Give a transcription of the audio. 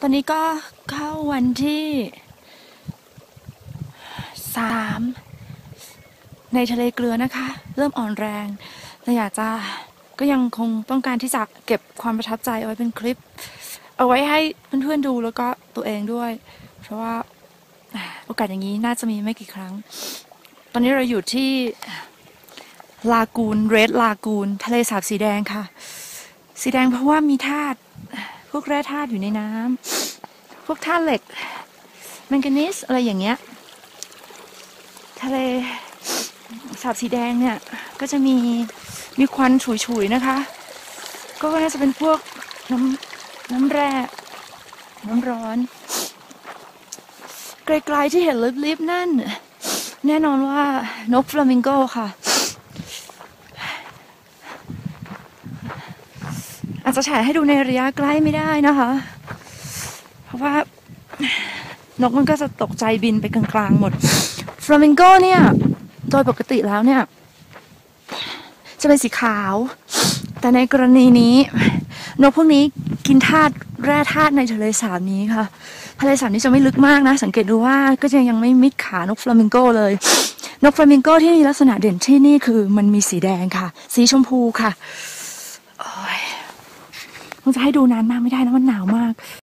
ตอนนี้ก็เข้าวันที่สามในทะเลเกลือนะคะ เริ่มอ่อนแรงแต่อยากจะก็ยังคงต้องการที่จะเก็บความประทับใจเอาไว้เป็นคลิป เอาไว้ให้เพื่อนๆดูแล้วก็ตัวเองด้วย เพราะว่าโอกาสอย่างนี้น่าจะมีไม่กี่ครั้ง ตอนนี้เราอยู่ที่ลากูนเรดลากูนทะเลสาบสีแดงค่ะ สีแดงเพราะว่ามีธาตุ วกแร่ธาตุอยู่ในน้ำพวกธาตุเหล็กแมงกานีสอะไรอย่างเงี้ย ทะเลสาบสีแดงเนี่ย ก็จะมีมีควันฉุยๆนะคะ ก็น่าจะเป็นพวกน้ำน้ำแร่ น้ำร้อน ไกลๆที่เห็นลิบๆนั่น แน่นอนว่านกฟลามิงโกค่ะ อา จะฉายให้ดูในระยะใกล้ไม่ได้นะคะ เพราะว่านกมันก็จะตกใจบินไปกลางๆหมดฟลามิงโกเนี่ย โดยปกติแล้วเนี่ย จะเป็นสีขาว แต่ในกรณีนี้ นกพวกนี้กินธาตุแร่ธาตุในทะเลสาบนี้ค่ะ ทะเลสาบนี้จะไม่ลึกมากนะ สังเกตดูว่าก็จะยังไม่มิดขานกฟลามิงโกเลย นกฟลามิงโกที่มีลักษณะเด่นที่นี่คือมันมีสีแดงค่ะ สีชมพูค่ะ โอ้ยมันจะให้ดูนานมากไม่ได้นะมันหนาวมาก